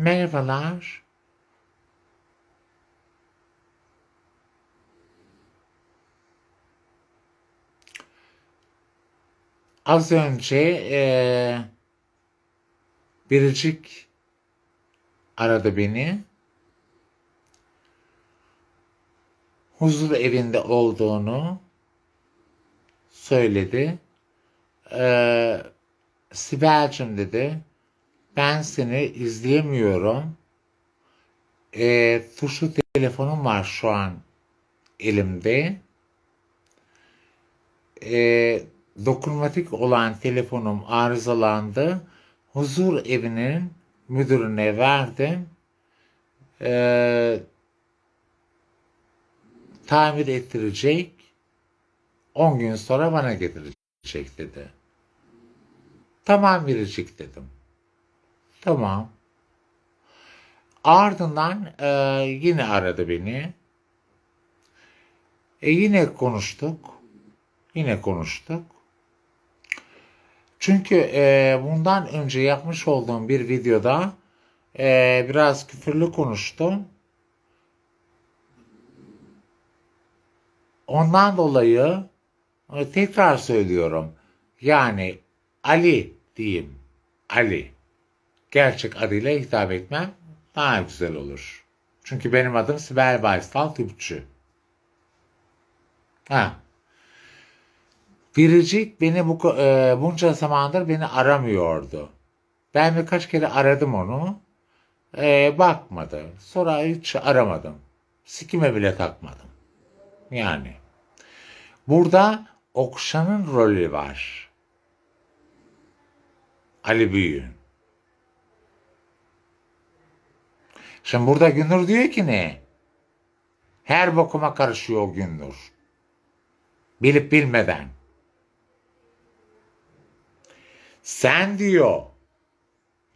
Merhabalar. Az önce eee Biricik aradı beni. Huzur evinde olduğunu söyledi. Eee Sibel'cim dedi. Ben seni izleyemiyorum. Eee tuşlu telefonum var şu an elimde. Eee dokunmatik olan telefonum arızalandı. Huzur evinin müdürüne verdim. Eee, tamir ettirecek. 10 gün sonra bana getirecek dedi. Tamam Biricik dedim. Tamam. Ardından eee, yine aradı beni. E yine konuştuk. Yine konuştuk. Çünkü e, bundan önce yapmış olduğum bir videoda e, biraz küfürlü konuştum. Ondan dolayı e, tekrar söylüyorum. Yani Ali diyeyim. Ali. Gerçek adıyla hitap etmem daha güzel olur. Çünkü benim adım Sibel Baysal Tüpçü. Ha. Biricik beni bu e, bunca zamandır beni aramıyordu. Ben birkaç kere aradım onu. E, bakmadı. Sonra hiç aramadım. Sikime bile takmadım. Yani. Burada Okşan'ın rolü var. Ali Büyük'ün. Şimdi burada Gündür diyor ki ne? Her bokuma karışıyor o Gündür. Bilip bilmeden. Sen diyor.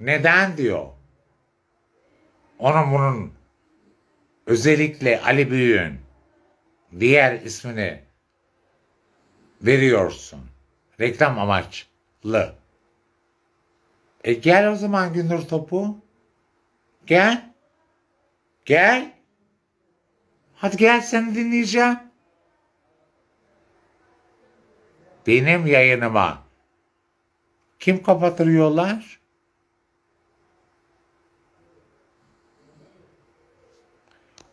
Neden diyor. Onun bunun özellikle Ali Büyük'ün diğer ismini veriyorsun. Reklam amaçlı. E gel o zaman Gündür Topu. Gel. Gel. Hadi gel seni dinleyeceğim. Benim yayınıma kim kapatırıyorlar?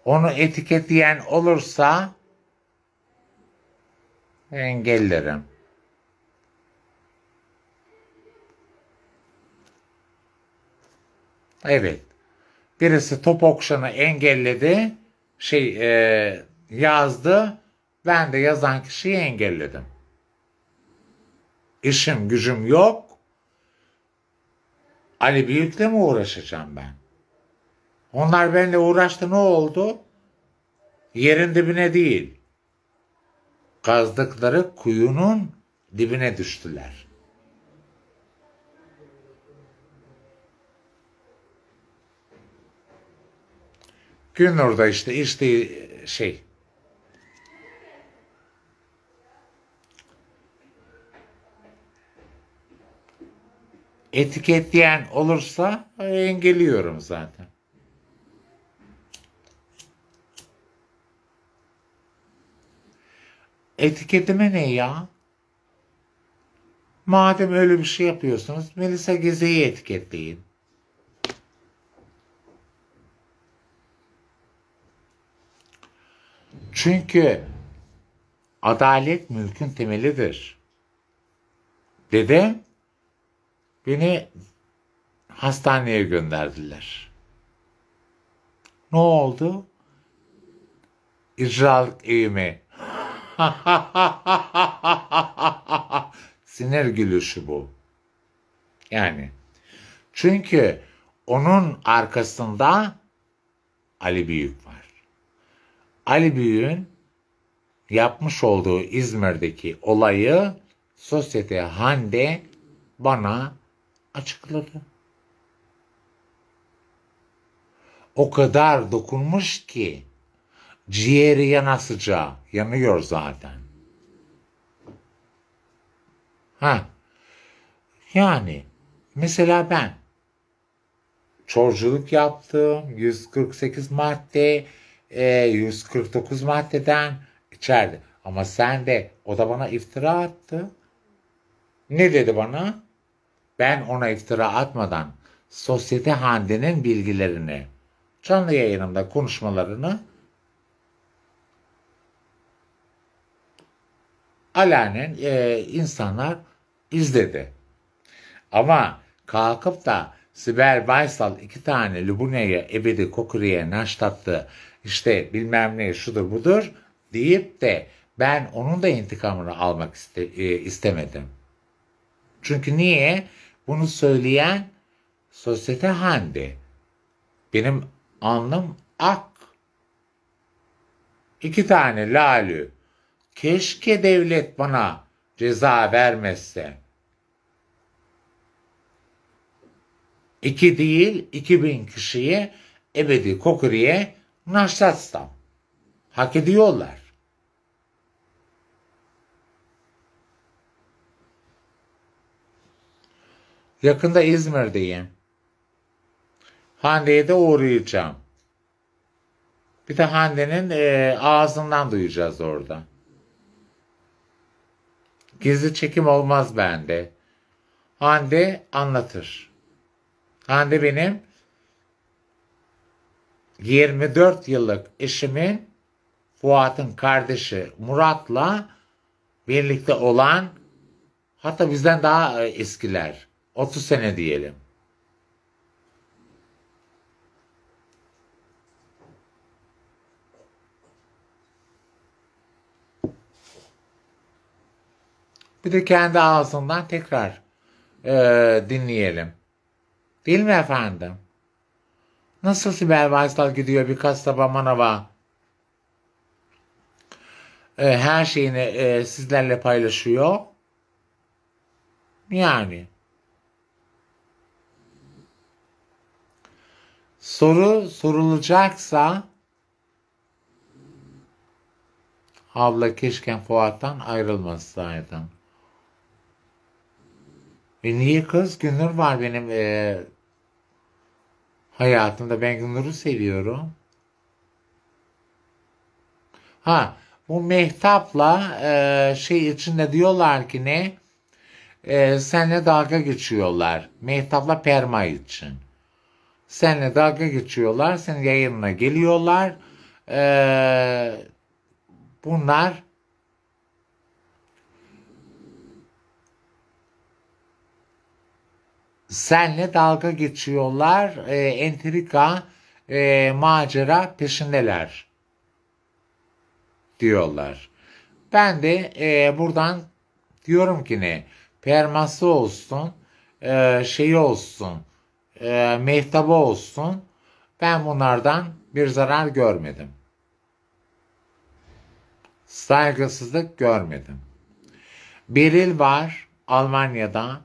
Onu etiketleyen olursa engellerim. Evet. Birisi top okşanı engelledi. Şey e, yazdı. Ben de yazan kişiyi engelledim. İşim gücüm yok. Ali Büyük'le mi uğraşacağım ben? Onlar benimle uğraştı ne oldu? Yerin dibine değil. Kazdıkları kuyunun dibine düştüler. Gün orada işte işte şey etiketleyen olursa engelliyorum zaten. Etiketime ne ya? Madem öyle bir şey yapıyorsunuz Melisa Geze'yi etiketleyin. Çünkü adalet mülkün temelidir. Dedem Beni hastaneye gönderdiler. Ne oldu? İcralık eğimi. Sinir gülüşü bu. Yani. Çünkü onun arkasında Ali Büyük var. Ali Büyük'ün yapmış olduğu İzmir'deki olayı sosyete Hande bana açıkladı. O kadar dokunmuş ki ciğeri yanasıca yanıyor zaten. Ha. Yani mesela ben çorculuk yaptım. 148 madde, e, 149 maddeden içerdi. Ama sen de o da bana iftira attı. Ne dedi bana? Ben ona iftira atmadan Sosyete Hande'nin bilgilerini, canlı yayınımda konuşmalarını alanen e, insanlar izledi. Ama kalkıp da Sibel Baysal iki tane Lubune'ye ebedi kokuriye naştattı işte bilmem ne şudur budur deyip de ben onun da intikamını almak iste, e, istemedim. Çünkü niye? Bunu söyleyen sosyete Hande. Benim alnım ak. İki tane lalü. Keşke devlet bana ceza vermezse. İki değil, iki bin kişiye ebedi kokuriye naşlatsam. Hak ediyorlar. Yakında İzmir'deyim. Hande'ye de uğrayacağım. Bir de Hande'nin e, ağzından duyacağız orada. Gizli çekim olmaz bende. Hande anlatır. Hande benim 24 yıllık eşimin Fuat'ın kardeşi Murat'la birlikte olan hatta bizden daha e, eskiler. 30 sene diyelim. Bir de kendi ağzından tekrar e, dinleyelim. Değil mi efendim? Nasıl Sibel Baysal gidiyor bir kasaba manava? E, her şeyini e, sizlerle paylaşıyor. Yani. Soru sorulacaksa abla keşke Fuat'tan ayrılmasaydım. E niye kız? Günür var benim e, hayatımda. Ben Günür'ü seviyorum. Ha bu Mehtap'la e, şey içinde diyorlar ki ne? E, senle dalga geçiyorlar. Mehtap'la Perma için. Seninle dalga geçiyorlar. Senin yayınına geliyorlar. E, bunlar senle dalga geçiyorlar. E, entrika, e, macera peşindeler diyorlar. Ben de e, buradan diyorum ki ne? Perması olsun, e, şeyi olsun, e, mehtabı olsun. Ben bunlardan bir zarar görmedim. Saygısızlık görmedim. Beril var Almanya'da.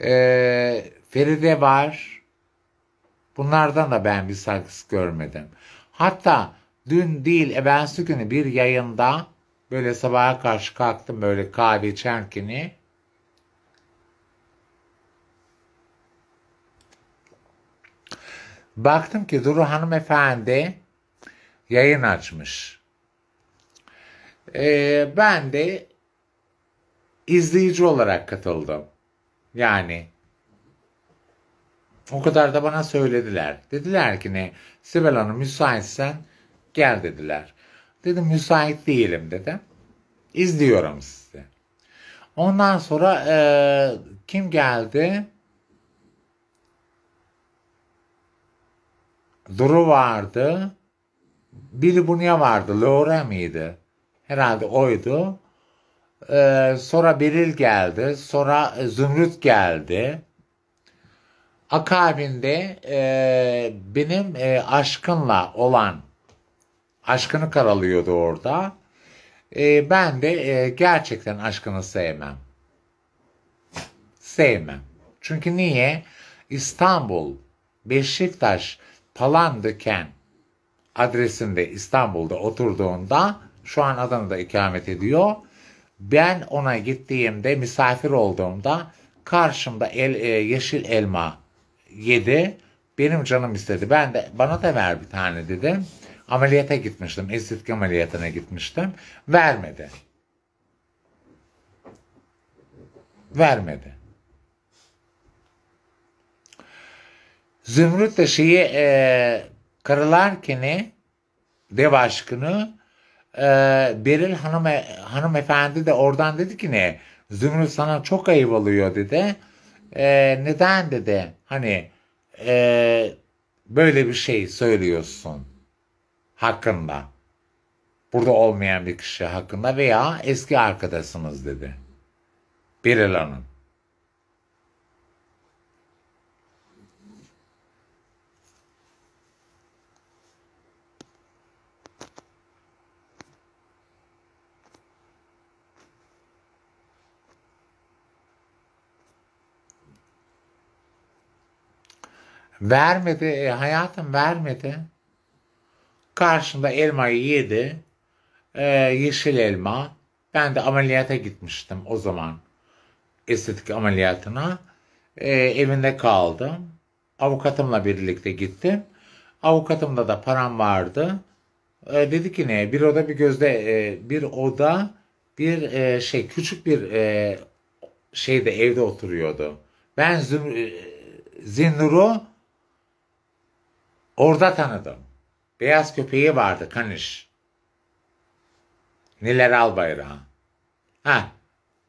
E, Feride var. Bunlardan da ben bir saygısızlık görmedim. Hatta dün değil evvelsi günü bir yayında böyle sabaha karşı kalktım böyle kahve içerken baktım ki Duru hanımefendi yayın açmış. Ee, ben de izleyici olarak katıldım. Yani o kadar da bana söylediler. Dediler ki ne Sibel Hanım müsaitsen gel dediler. Dedim müsait değilim dedim. İzliyorum sizi. Ondan sonra e, kim geldi? Duru vardı. Biri Bunya vardı. Laura mıydı? Herhalde oydu. Ee, sonra Beril geldi. Sonra Zümrüt geldi. Akabinde e, benim e, aşkınla olan aşkını karalıyordu orada. E, ben de e, gerçekten aşkını sevmem. Sevmem. Çünkü niye? İstanbul, Beşiktaş, Palandöken adresinde İstanbul'da oturduğunda şu an Adana'da ikamet ediyor. Ben ona gittiğimde misafir olduğumda karşımda el, e, yeşil elma yedi Benim canım istedi. Ben de bana da ver bir tane dedim. Ameliyata gitmiştim. Estetik ameliyatına gitmiştim. Vermedi. Vermedi. Zümrüt de şeyi e, karılarkeni dev aşkını e, Beril hanım hanımefendi de oradan dedi ki ne Zümrüt sana çok ayıp oluyor dedi. E, neden dedi hani e, böyle bir şey söylüyorsun hakkında. Burada olmayan bir kişi hakkında veya eski arkadaşınız dedi. Beril Hanım. Vermedi e, hayatım vermedi. Karşında elmayı yedi. E, yeşil elma. Ben de ameliyata gitmiştim o zaman. Estetik ameliyatına. E, evinde kaldım. Avukatımla birlikte gittim. Avukatımda da param vardı. E, dedi ki ne? Bir oda bir gözde e, bir oda bir e, şey küçük bir e, şeyde evde oturuyordu. Ben e, Zinnur'u Orada tanıdım. Beyaz köpeği vardı Kaniş. Niler Albayrağı. Ha,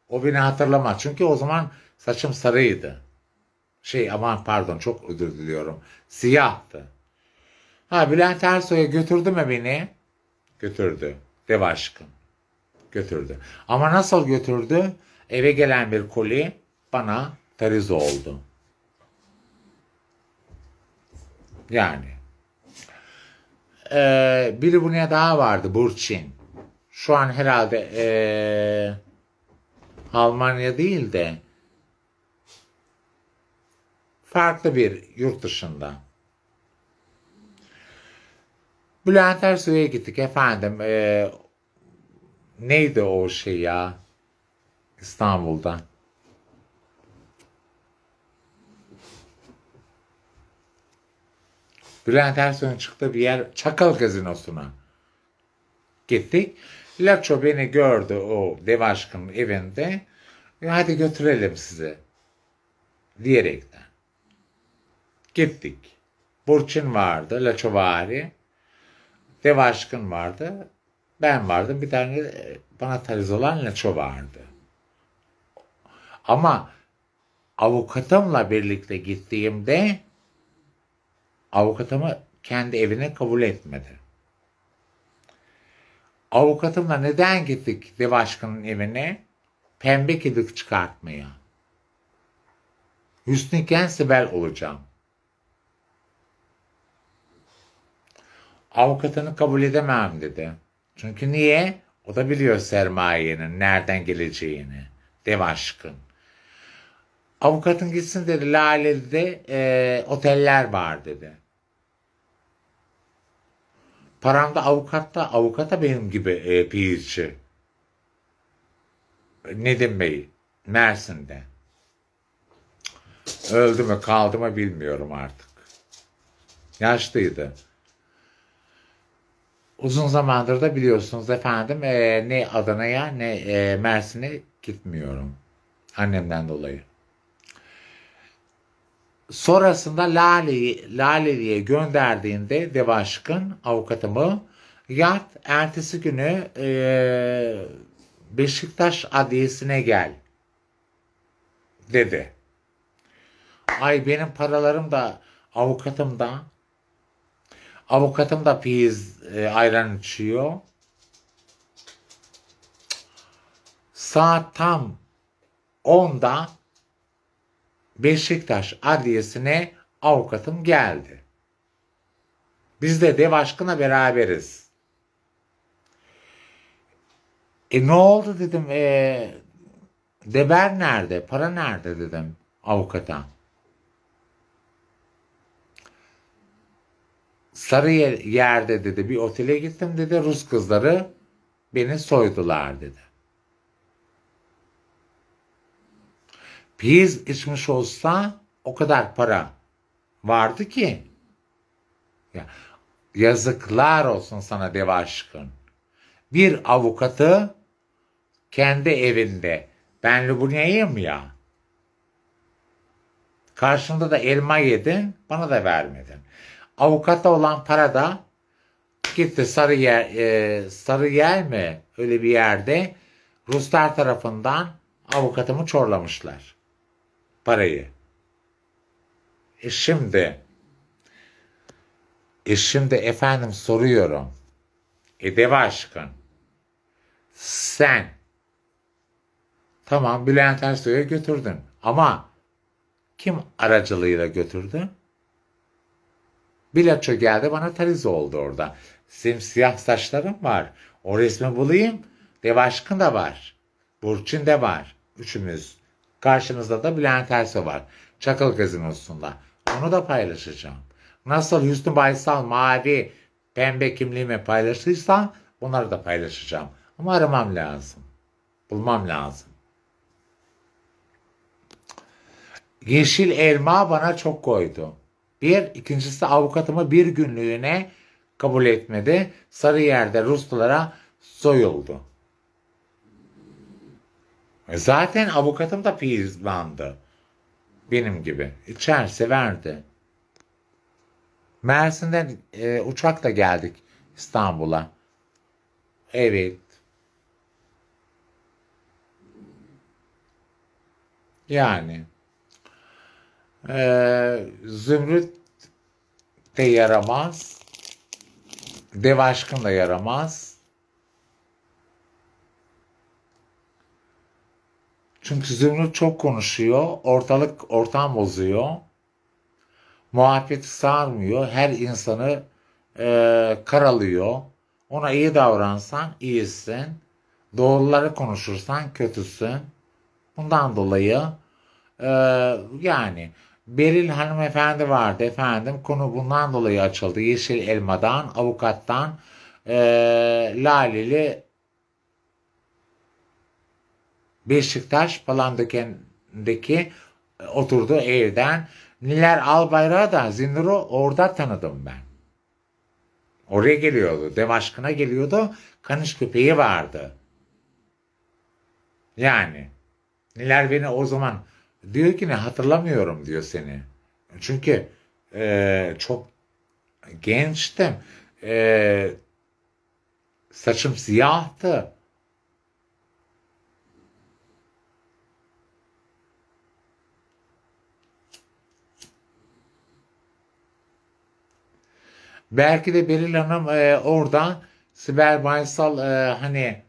o beni hatırlamaz. Çünkü o zaman saçım sarıydı. Şey aman pardon çok özür diliyorum. Siyahtı. Ha Bülent Ersoy'a götürdü mü beni? Götürdü. Dev aşkım. Götürdü. Ama nasıl götürdü? Eve gelen bir koli bana tariz oldu. Yani. Ee, biri buraya daha vardı Burçin. Şu an herhalde ee, Almanya değil de farklı bir yurt dışında. Bülent Ersoy'a gittik efendim. Ee, neydi o şey ya? İstanbul'da. Bülent Ersoy'un çıktığı bir yer Çakal Gazinosu'na gittik. Laço beni gördü o dev aşkın evinde. E, hadi götürelim sizi diyerekten. Gittik. Burçin vardı, Laço vari. Dev aşkın vardı. Ben vardım. Bir tane e, bana taliz olan Laço vardı. Ama avukatımla birlikte gittiğimde avukatımı kendi evine kabul etmedi. Avukatımla neden gittik dev aşkının evine? Pembe kedik çıkartmaya. Hüsnü Sibel olacağım. Avukatını kabul edemem dedi. Çünkü niye? O da biliyor sermayenin nereden geleceğini. Dev aşkın. Avukatın gitsin dedi. Lale'de e, oteller var dedi. Paramda avukatta, avukata benim gibi e, PhD. Nedim Bey, Mersin'de. Öldü mü kaldı mı bilmiyorum artık. Yaşlıydı. Uzun zamandır da biliyorsunuz efendim e, ne Adana'ya ne e, Mersin'e gitmiyorum. Annemden dolayı. Sonrasında Lale'yi Laleli'ye gönderdiğinde Devaşkın avukatımı yat ertesi günü e, Beşiktaş Adliyesi'ne gel dedi. Ay benim paralarım da avukatım da avukatım da piyiz e, ayran içiyor. Saat tam 10'da Beşiktaş Adliyesi'ne avukatım geldi. Biz de dev aşkına beraberiz. E ne oldu dedim. E, deber nerede? Para nerede dedim avukata. Sarı yerde dedi bir otele gittim dedi Rus kızları beni soydular dedi. Piyiz içmiş olsa o kadar para vardı ki. Ya, yazıklar olsun sana deva aşkın. Bir avukatı kendi evinde ben Lübniyeyim ya. Karşında da elma yedin, bana da vermedin. Avukata olan para da gitti Sarıyer, e, Sarıyer mi? Öyle bir yerde Ruslar tarafından avukatımı çorlamışlar. Parayı. E şimdi e şimdi efendim soruyorum. E deva aşkın. Sen tamam Bülent Ersoy'a götürdün ama kim aracılığıyla götürdü? Bilaço geldi bana tariz oldu orada. Simsiyah saçlarım var. O resmi bulayım. Deva aşkın da var. Burçin de var. Üçümüz. Karşımızda da Bülent Ersoy var. Çakıl Gazinosu'nda. Onu da paylaşacağım. Nasıl Hüsnü Baysal mavi pembe kimliğimi paylaştıysam bunları da paylaşacağım. Ama aramam lazım. Bulmam lazım. Yeşil elma bana çok koydu. Bir, ikincisi avukatımı bir günlüğüne kabul etmedi. Sarıyer'de Ruslulara soyuldu. E Zaten avukatım da pizmandı. Benim gibi. İçer severdi. Mersin'den e, uçakla geldik İstanbul'a. Evet. Yani. Ee, Zümrüt de yaramaz. Dev aşkın da yaramaz. Çünkü Zümrüt çok konuşuyor. Ortalık ortam bozuyor. Muhabbeti sarmıyor. Her insanı e, karalıyor. Ona iyi davransan iyisin. Doğruları konuşursan kötüsün. Bundan dolayı e, yani Beril hanımefendi vardı efendim. Konu bundan dolayı açıldı. Yeşil Elma'dan, avukattan e, Laleli Beşiktaş Palandöken'deki e, oturduğu evden Niler Albayrak'ı da Zinur'u orada tanıdım ben. Oraya geliyordu. Dev aşkına geliyordu. Kanış köpeği vardı. Yani. Niler beni o zaman diyor ki ne hatırlamıyorum diyor seni. Çünkü e, çok gençtim. E, saçım siyahtı. Belki de Beril Hanım e, oradan Sibel Baysal e, hani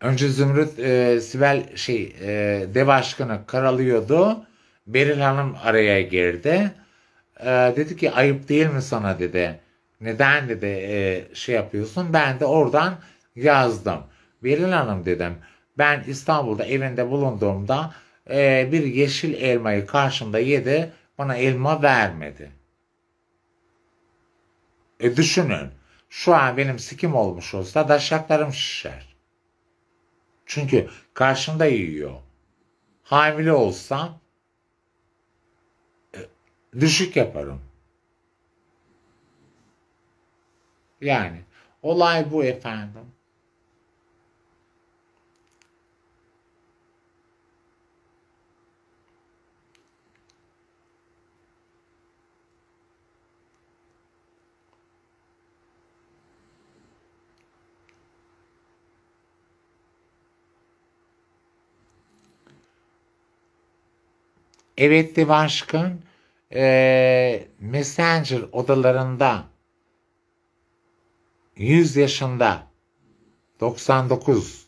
önce Zümrüt e, Sibel şey e, dev aşkını karalıyordu. Beril Hanım araya girdi. E, dedi ki ayıp değil mi sana dedi. Neden dedi e, şey yapıyorsun. Ben de oradan yazdım. Beril Hanım dedim. Ben İstanbul'da evinde bulunduğumda e, bir yeşil elmayı karşımda yedi. Bana elma vermedi. E düşünün. Şu an benim sikim olmuş olsa daşaklarım şişer. Çünkü karşımda yiyor. Hamile olsam e, düşük yaparım. Yani olay bu efendim. Evet Divaşkın e, Messenger odalarında 100 yaşında 99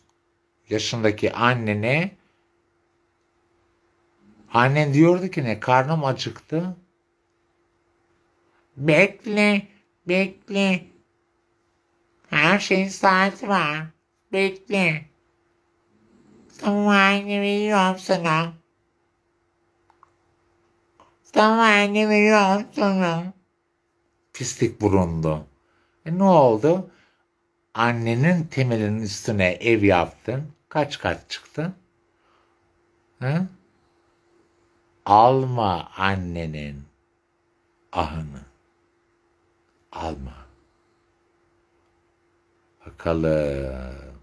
yaşındaki annene annen diyordu ki ne karnım acıktı. Bekle, bekle. Her şeyin saati var. Bekle. Tamam anne veriyorum sana. Anne veriyorum sana. Pislik burundu. E ne oldu? Annenin temelinin üstüne ev yaptın. Kaç kat çıktı? Hı? Alma annenin ahını alma. Bakalım.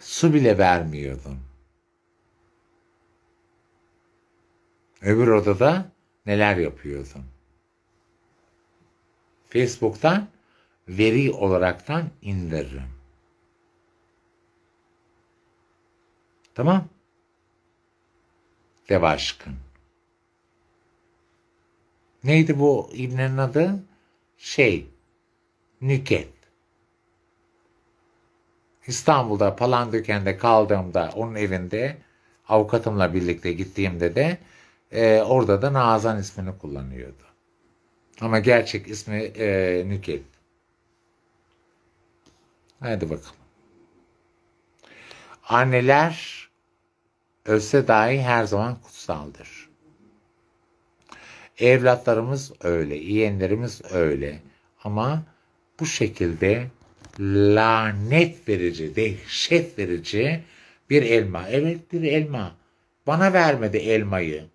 Su bile vermiyordun. Öbür odada neler yapıyordun? Facebook'tan veri olaraktan indiririm. Tamam. Dev aşkın. Neydi bu İbne'nin adı? Şey, Nüket. İstanbul'da Palandöken'de kaldığımda onun evinde avukatımla birlikte gittiğimde de e, orada da Nazan ismini kullanıyordu. Ama gerçek ismi e, Nüket. Hadi bakalım. Anneler ölse dahi her zaman kutsaldır. Evlatlarımız öyle, yeğenlerimiz öyle. Ama bu şekilde lanet verici, dehşet verici bir elma. Evet bir elma. Bana vermedi elmayı.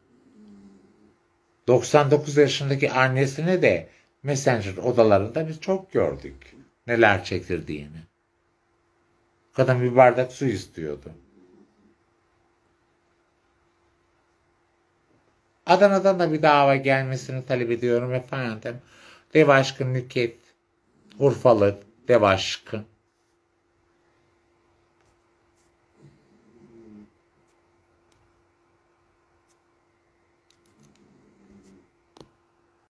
99 yaşındaki annesine de Messenger odalarında biz çok gördük. Neler çektirdiğini. Kadın bir bardak su istiyordu. Adana'dan da bir dava gelmesini talep ediyorum efendim. Dev aşkın Nüket, Urfalı Dev aşkın.